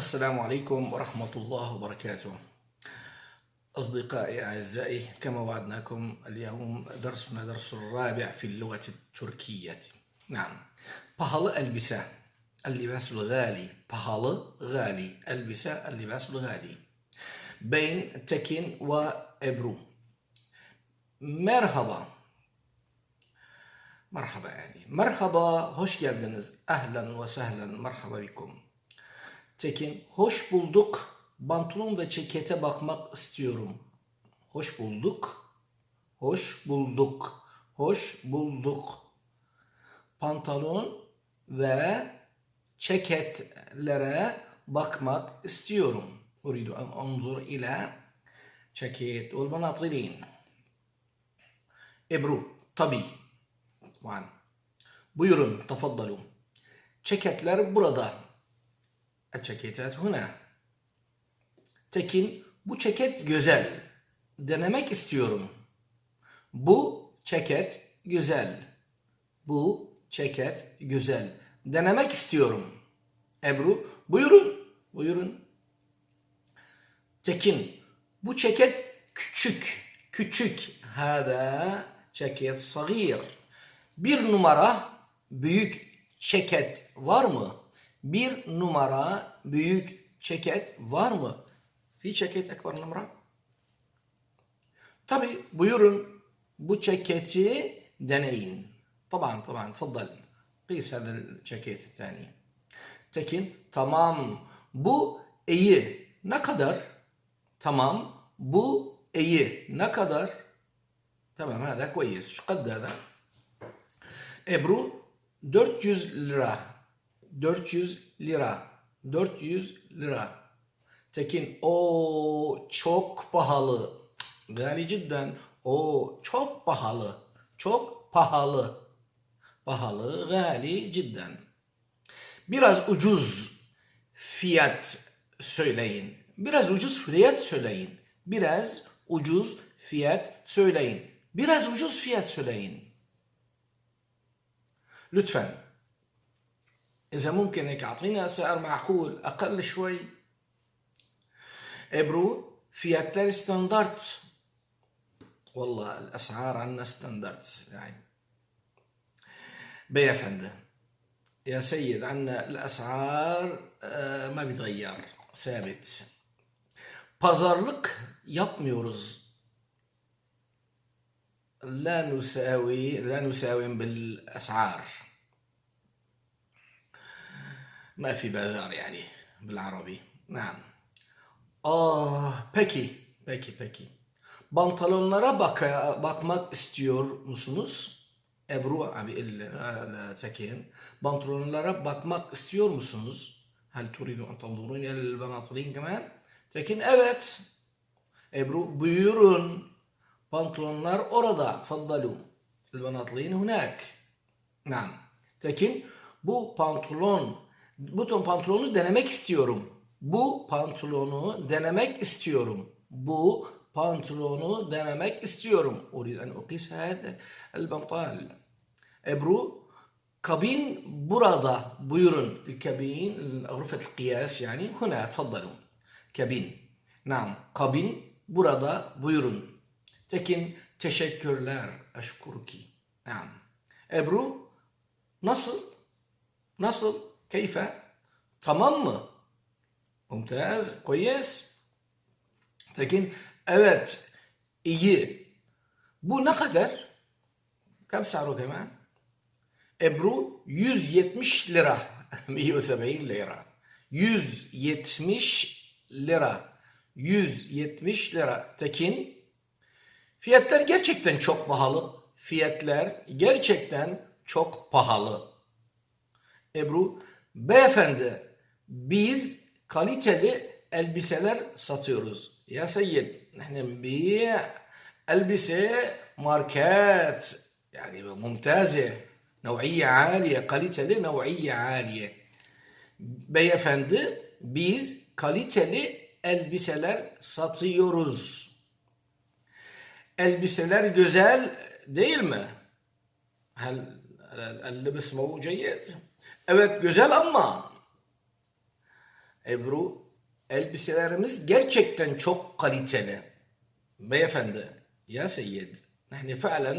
السلام عليكم ورحمة الله وبركاته. أصدقائي أعزائي كما وعدناكم اليوم درسنا درس الرابع في اللغة التركية. نعم. Pahalı elbise. اللباس الغالي. Pahalı غالي. elbise اللباس الغالي. بين تكين وإبرو merhaba. Yani. Merhaba hoş geldiniz. Ehlen ve sehlen merhaba bikum. Tekin, hoş bulduk. Pantolon ve cekete bakmak istiyorum. Hoş bulduk. Hoş bulduk. Hoş bulduk. Pantolon ve ceketlere bakmak istiyorum. Uridu en anzur ile ceket ve manatilin. Ebru, tabi. Buyurun, tafaddalu. Ceketler burada. Ceketet huna. Tekin bu ceket güzel. Denemek istiyorum. Bu ceket güzel. Bu ceket güzel. Denemek istiyorum. Ebru buyurun. Buyurun. Tekin bu ceket küçük. Küçük. Hada ceket sagir. Bir numara büyük ceket var mı? Bir numara büyük ceket var mı? Fi ceket ekber numara. Tabi buyurun bu ceketi deneyin. Taban taban tıfıddal. Kıyis hadel ceket tani. Tekin tamam bu iyi ne kadar? Tamam bu iyi ne kadar? Tamam hadi koyuyoruz. Şu kadar da. Ebru 400 lira 400 lira. 400 lira. Tekin o çok pahalı. Gani cidden o çok pahalı. Çok pahalı. Pahalı, gali cidden. Biraz ucuz fiyat söyleyin. Biraz ucuz fiyat söyleyin. Biraz ucuz fiyat söyleyin. Biraz ucuz fiyat söyleyin. Lütfen. إذا ممكن هيك أعطينا سعر معقول أقل شوي. إبرو فياتر ستاندرت والله الأسعار عندنا ستاندرت يعني. بيا فندم يا سيد عندنا الأسعار آه، ما بيتغير ثابت. pazarlık yapmıyoruz. لا نساوي لا نساوم بالأسعار. ما في بازار يعني بالعربي نعم آه peki peki peki Pantolonlara bak bakmak istiyor musunuz? Ebru abi illa tekin. Pantolonlara bakmak istiyor musunuz? هل تريد أن تنظرون إلى البناطيلين كمان؟ Tekin evet. Ebru buyurun. Pantolonlar orada. تفضلوا. البناطيلين هناك. نعم. Tekin bu pantolon bu ton pantolonu denemek istiyorum. Bu pantolonu denemek istiyorum. Bu pantolonu denemek istiyorum. أريد أن أقيس هذا البنطال. Ebru kabin burada buyurun. الكابين غرفة القياس يعني هنا تفضلوا. Kabin. Nam. Kabin burada buyurun. Tekin teşekkürler. Eşkuruki. Nam. Ebru nasıl? Nasıl? Keyfe? Tamam mı? Mümtaz, koyes. Tekin, evet, iyi. Bu ne kadar? Kam saru keman? Ebru 170 lira. 170 lira. 170 lira. 170 lira. Tekin, fiyatlar gerçekten çok pahalı. Fiyatlar gerçekten çok pahalı. Ebru, Beyefendi biz kaliteli elbiseler satıyoruz. Ya seyyid nehne nbiye elbise market yani mumtaze nev'iye aliye kaliteli nev'iye aliye. Beyefendi biz kaliteli elbiseler satıyoruz. Elbiseler güzel değil mi? Hel el, el, el, el, Evet güzel ama Ebru elbiselerimiz gerçekten çok kaliteli. Beyefendi, ya seyyid, نحن فعلا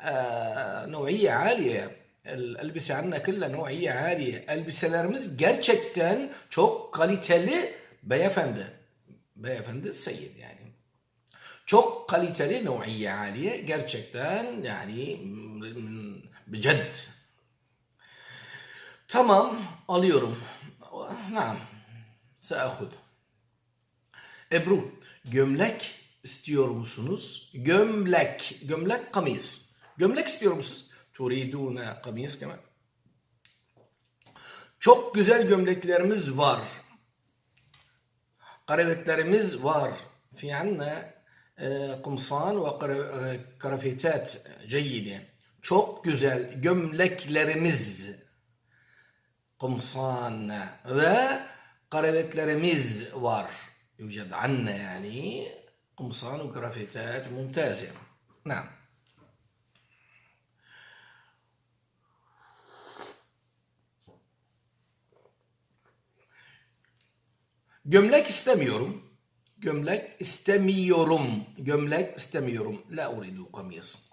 آه، نوعية عالية الألبسة عندنا كلها نوعية عالية elbiselerimiz gerçekten çok kaliteli beyefendi. Beyefendi seyyid yani. Çok kaliteli نوعية عالية gerçekten yani mm, بجد. Tamam alıyorum. Naam. Seahud. Ebru gömlek istiyor musunuz? Gömlek. Gömlek kamis. Gömlek istiyor musunuz? Turiduna kamis kemal. Çok güzel gömleklerimiz var. Karavetlerimiz var. Fi e, kumsan ve e, karafetat ceyyide. Çok güzel gömleklerimiz Kımsan ve karavetlerimiz var. Yüced anne yani. Kımsan ve karavetet mümtazim. Ne? Gömlek istemiyorum. Gömlek istemiyorum. Gömlek istemiyorum. La uridu kamis.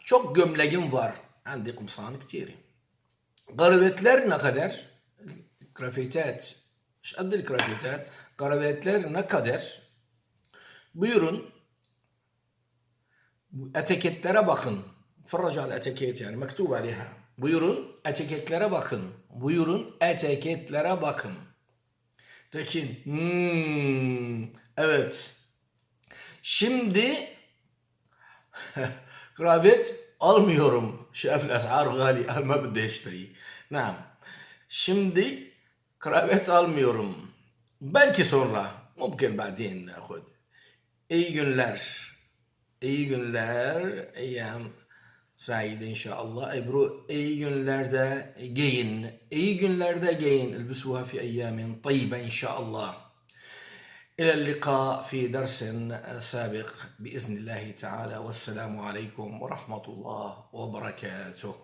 Çok gömleğim var. Andi kumsan ktirin. Karavetler ne kadar? Grafitiyat. Şaddil grafitiyat. Karavetler ne kadar? Buyurun. Bu etiketlere bakın. Fırracal etiket yani mektub aleyha. Buyurun etiketlere bakın. Buyurun etiketlere bakın. Tekin. Hmm, evet. Şimdi gravet Almıyorum. Şef esar gali. Almak değiştiri. Naam. Şimdi kravat almıyorum. Belki sonra. Mümkün badiyen nakhud. İyi günler. İyi günler. Eyyam Said inşallah. Ebru iyi günlerde giyin. İyi günlerde giyin. Elbisuha fi eyyamin tayyibe inşallah. إلى اللقاء في درس سابق بإذن الله تعالى والسلام عليكم ورحمة الله وبركاته.